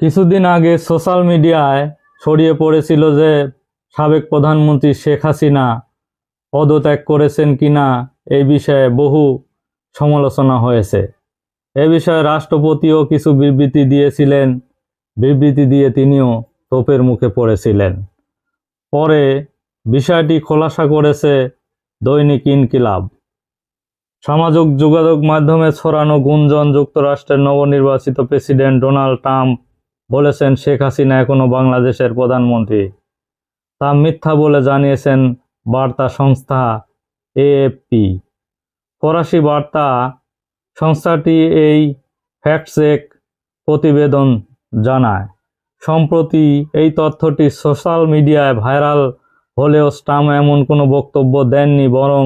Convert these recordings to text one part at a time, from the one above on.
কিছুদিন আগে সোশ্যাল মিডিয়ায় ছড়িয়ে পড়েছিল যে সাবেক প্রধানমন্ত্রী শেখ হাসিনা পদত্যাগ করেছেন কিনা এই বিষয়ে বহু সমালোচনা হয়েছে। এ বিষয়ে রাষ্ট্রপতিও কিছু বিবৃতি দিয়েছিলেন। বিবৃতি দিয়ে তিনিও তোপের মুখে পড়েছিলেন। পরে বিষয়টি খোলাসা করেছে দৈনিক ইনকিলাব। সামাজিক যোগাযোগ মাধ্যমে ছড়ানো গুঞ্জন যুক্তরাষ্ট্রের নবনির্বাচিত প্রেসিডেন্ট ডোনাল্ড ট্রাম্প বলেছেন শেখ হাসিনা এখনও বাংলাদেশের প্রধানমন্ত্রী। তা মিথ্যা বলে জানিয়েছেন বার্তা সংস্থা এএফপি। ফরাসি বার্তা সংস্থাটি এই ফ্যাক্টচেক প্রতিবেদন জানায়। সম্প্রতি এই তথ্যটি সোশ্যাল মিডিয়ায় ভাইরাল হলেও স্টাম এমন কোনো বক্তব্য দেননি, বরং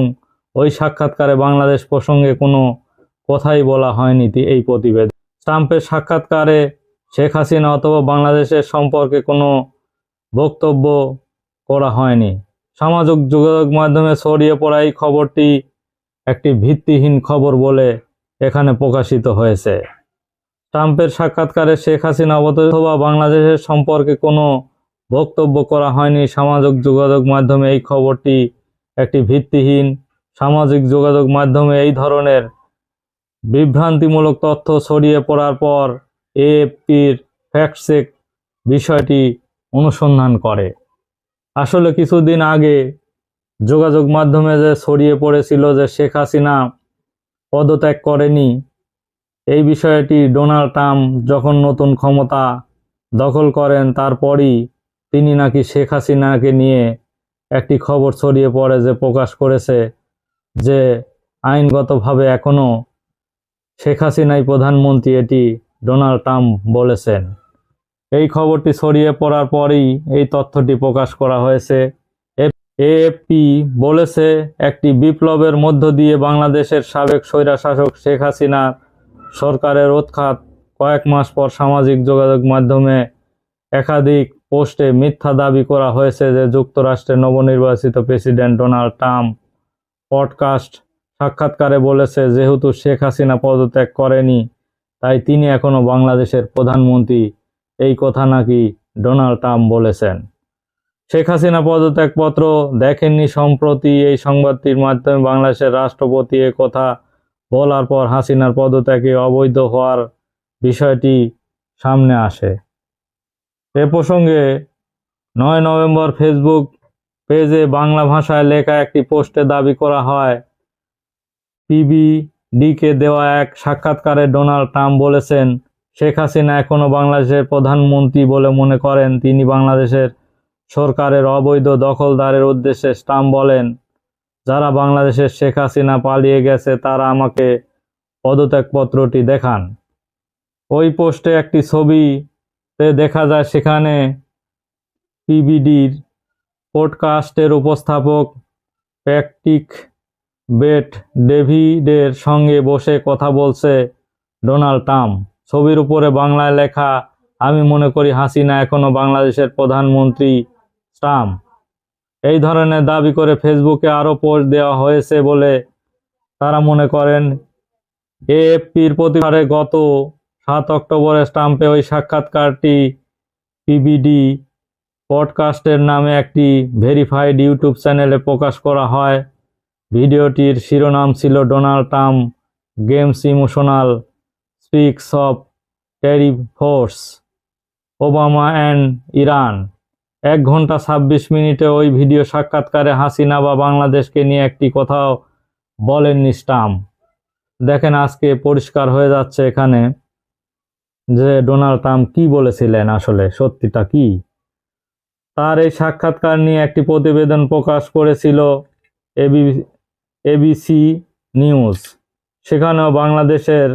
ওই সাক্ষাৎকারে বাংলাদেশ প্রসঙ্গে কোনো কথাই বলা হয়নি এই প্রতিবেদন। স্টাম্পের সাক্ষাৎকারে শেখ হাসিনা অথবা বাংলাদেশের সম্পর্কে কোনো বক্তব্য করা হয়নি। সামাজিক যোগাযোগ মাধ্যমে ছড়িয়ে পড়া এই খবরটি একটি ভিত্তিহীন খবর বলে এখানে প্রকাশিত হয়েছে। ট্রাম্পের সাক্ষাৎকারে শেখ হাসিনা অথবা বাংলাদেশের সম্পর্কে কোনো বক্তব্য করা হয়নি। সামাজিক যোগাযোগ মাধ্যমে এই খবরটি একটি ভিত্তিহীন সামাজিক যোগাযোগ মাধ্যমে এই ধরনের বিভ্রান্তিমূলক তথ্য ছড়িয়ে পড়ার পর এএফপির ফ্যাক্টচেক বিষয়টি অনুসন্ধান করে। আসলে কিছুদিন আগে যোগাযোগ মাধ্যমে যে ছড়িয়ে পড়েছিল যে শেখ হাসিনা পদত্যাগ করেনি, এই বিষয়টি ডোনাল্ড ট্রাম্প যখন নতুন ক্ষমতা দখল করেন, তারপরই তিনি নাকি শেখ হাসিনাকে নিয়ে একটি খবর ছড়িয়ে পড়ে যে প্রকাশ করেছে যে আইনগতভাবে এখনও শেখ হাসিনাই প্রধানমন্ত্রী, এটি ডোনাল্ড ট্রাম্প বলেছেন। এই খবরটি ছড়িয়ে পড়ার পরই এই তথ্যটি প্রকাশ করা হয়েছে। এএফপি বলেছে, একটি বিপ্লবের মধ্য দিয়ে বাংলাদেশের সাবেক স্বৈরাশাসক শেখ হাসিনা সরকারের উৎখাত কয়েক মাস পর সামাজিক যোগাযোগ মাধ্যমে একাধিক পোস্টে মিথ্যা দাবি করা হয়েছে যে যুক্তরাষ্ট্রের নবনির্বাচিত প্রেসিডেন্ট ডোনাল্ড ট্রাম্প পডকাস্ট সাক্ষাৎকারে বলেছে, যেহেতু শেখ হাসিনা পদত্যাগ করেনি তাই তিনি এখনও বাংলাদেশের প্রধানমন্ত্রী। এই কথা নাকি ডোনাল্ড ট্রাম্প বলেছেন। শেখ হাসিনা পদত্যাগপত্র দেখেননি সম্প্রতি এই সংবাদটির মাধ্যমে বাংলাদেশের রাষ্ট্রপতি এ কথা বলার পর হাসিনার পদত্যাগে অবৈধ হওয়ার বিষয়টি সামনে আসে। এ প্রসঙ্গে নয় নভেম্বর ফেসবুক পেজে বাংলা ভাষায় লেখা একটি পোস্টে দাবি করা হয় পিবিডিকে দেওয়া এক সাক্ষাৎকারে ডোনাল্ড ট্রাম্প বলেছেন, শেখ হাসিনা এখনও বাংলাদেশের প্রধানমন্ত্রী বলে মনে করেন। তিনি বাংলাদেশের সরকারের অবৈধ দখলদারের উদ্দেশ্যে ট্রাম্প বলেন, যারা বাংলাদেশের শেখ হাসিনা পালিয়ে গেছে, তারা আমাকে পদত্যাগপত্রটি দেখান। ওই পোস্টে একটি ছবিতে দেখা যায়, সেখানে পিবিডির পডকাস্টের উপস্থাপক প্যাকটিক বেট ডেভিডের সঙ্গে বসে কথা বলছে ডোনাল্ড ট্রাম্প। ছবির উপরে বাংলায় লেখা, আমি মনে করি হাসিনা এখনও বাংলাদেশের প্রধানমন্ত্রী ট্রাম্প। এই ধরনের দাবি করে ফেসবুকে আরও পোস্ট দেওয়া হয়েছে বলে তারা মনে করেন। এএফপির প্রতিবারে গত সাত অক্টোবরে স্টাম্পে ওই সাক্ষাৎকারটি পিবিডি পডকাস্টের নামে একটি ভেরিফাইড ইউটিউব চ্যানেলে প্রকাশ করা হয়। ভিডিওটির শিরোনাম ছিল Donald Trump, games emotional speaks of টেরিফোর্স Obama and Iran. এক ঘণ্টা ছাব্বিশ মিনিটে ওই ভিডিও সাক্ষাৎকারে হাসিনা বা বাংলাদেশকে নিয়ে একটি কথাও বলেননি স্টাম্প দেখেন আজকে পরিষ্কার হয়ে যাচ্ছে এখানে যে ডোনাল্ড ট্রাম্প কি বলেছিলেন আসলে, সত্যিটা কি? তার এই সাক্ষাৎকার নিয়ে একটি প্রতিবেদন প্রকাশ করেছিল এবি এবিসি নিউজ। সেখানেও বাংলাদেশের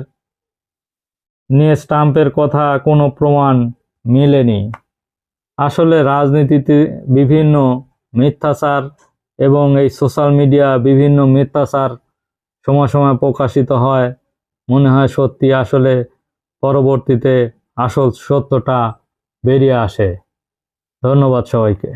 নিয়ে স্টাম্পের কথা কোনো প্রমাণ মেলেনি। আসলে রাজনীতিতে বিভিন্ন মিথ্যাচার এবং এই সোশ্যাল মিডিয়া বিভিন্ন মিথ্যাচার সময় সময় প্রকাশিত হয়, মনে হয় সত্যি আসলে পরবর্তীতে আসল সত্যটা বেরিয়ে আসে। ধন্যবাদ সবাইকে।